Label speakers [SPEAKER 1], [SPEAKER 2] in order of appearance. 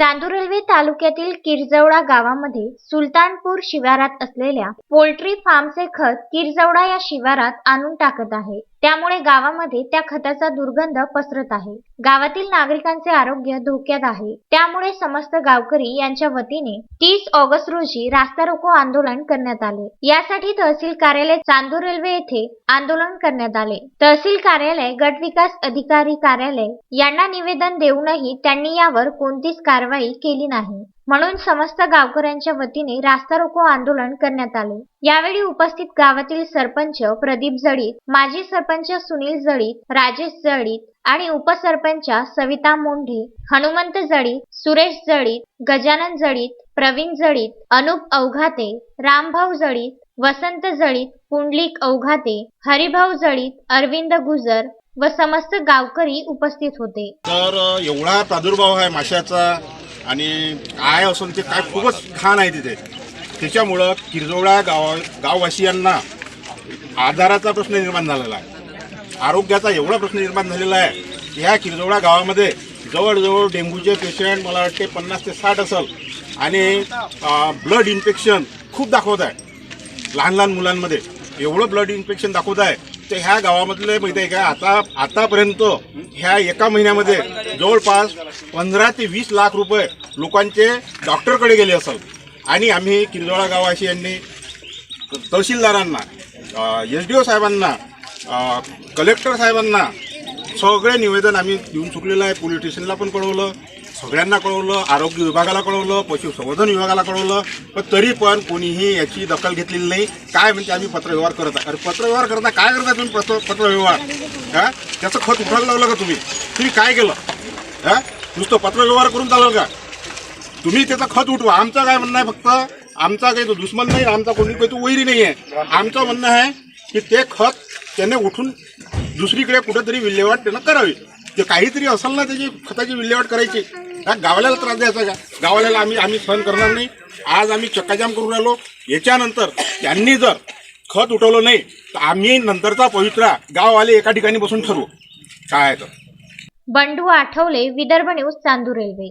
[SPEAKER 1] चांदूर तालुक्यातील किरजवडा गावामध्ये सुलतानपूर शिवारात असलेल्या पोल्ट्री फार्मचे खत किरजवडा या शिवारात आणून टाकत आहे. त्यामुळे गावामध्ये त्या खताचा दुर्गंध पसरत आहे. गावातील नागरिकांचे आरोग्य धोक्यात आहे. त्यामुळे समस्त गावकरी यांच्या वतीने तीस ऑगस्ट रोजी रास्ता रोको आंदोलन करण्यात आले. यासाठी तहसील कार्यालय चांदूर रेल्वे येथे आंदोलन करण्यात आले. तहसील कार्यालय गट विकास अधिकारी कार्यालय यांना निवेदन देऊनही त्यांनी यावर कोणतीच कारवाई केली नाही. म्हणून समस्त गावकऱ्यांच्या वतीने रास्ता रोको आंदोलन करण्यात आले. यावेळी उपस्थित गावातील सरपंच प्रदीप जळीत माजी सरपंच सुनील जळीत राजेश जळीत आणि उपसरपंच सविता मोंढे हनुमंत जळीत सुरेश जळीत गजानन जळीत प्रवीण जळीत अनुप अवघाते रामभाऊ जळीत वसंत जळीत पुंडलिक अवघाते हरिभाऊ जळीत अरविंद गुजर व समस्त गावकरी उपस्थित होते.
[SPEAKER 2] तर एवढा प्रादुर्भाव आहे माशाचा. आणि काय असून ते काय खूपच घाण आहे तिथे. त्याच्यामुळं किरजोळा गाव गाववासियांना आजाराचा प्रश्न निर्माण झालेला आहे. आरोग्याचा एवढा प्रश्न निर्माण झालेला आहे. की ह्या किरजोळा गावामध्ये जवळजवळ डेंग्यूचे पेशंट मला वाटते पन्नास ते साठ असेल. आणि ब्लड इन्फेक्शन खूप दाखवत आहे. लहान लहान मुलांमध्ये एवढं ब्लड इन्फेक्शन दाखवत आहे. तर ह्या गावामधले माहिती आहे का आता आतापर्यंत ह्या एका महिन्यामध्ये जवळपास पंधरा ते वीस लाख रुपये लोकांचे डॉक्टरकडे गेले असाल. आणि आम्ही किंजोळा गावाशी यांनी तहसीलदारांना एस डी ओ साहेबांना कलेक्टर साहेबांना सगळे निवेदन आम्ही देऊन चुकलेलं आहे. पोलीस स्टेशनला पण कळवलं सगळ्यांना कळवलं आरोग्य विभागाला कळवलं पशुसंवर्धन विभागाला कळवलं. पण तरी पण कोणीही याची दखल घेतलेली नाही. काय म्हणते आम्ही पत्रव्यवहार करत आहे. अरे पत्रव्यवहार करता काय करता तुम्ही पत्र पत्रव्यवहार? हा? त्याचं खत उठवायला लावलं का तुम्ही? तुम्ही काय केलं? हा? नुसतं पत्रव्यवहार करून चालेल का? तुम्ही त्याचं खत उठवा. आमचं काय म्हणणं आहे फक्त आमचा काही तो दुश्मन नाही आमचा कोणी काही तो वैरी नाही आहे. आमचं म्हणणं आहे की ते खत त्याने उठून दुसरीकडे कुठेतरी विल्हेवाट त्यानं करावी. ते काहीतरी असेल ना त्याची खताची विल्हेवाट करायची. का गावाल्याला त्रास द्यायचा का? गावाल्याला आम्ही आम्ही सहन करणार नाही. आज आम्ही चक्काजाम करून राहिलो याच्यानंतर त्यांनी जर खत उठवलं नाही तर आम्ही नंतरचा पवित्रा गाववाले एका ठिकाणी बसून ठरवू. काय आहे तर.
[SPEAKER 1] Bandu Athawale Vidarbha news Chandur Railway.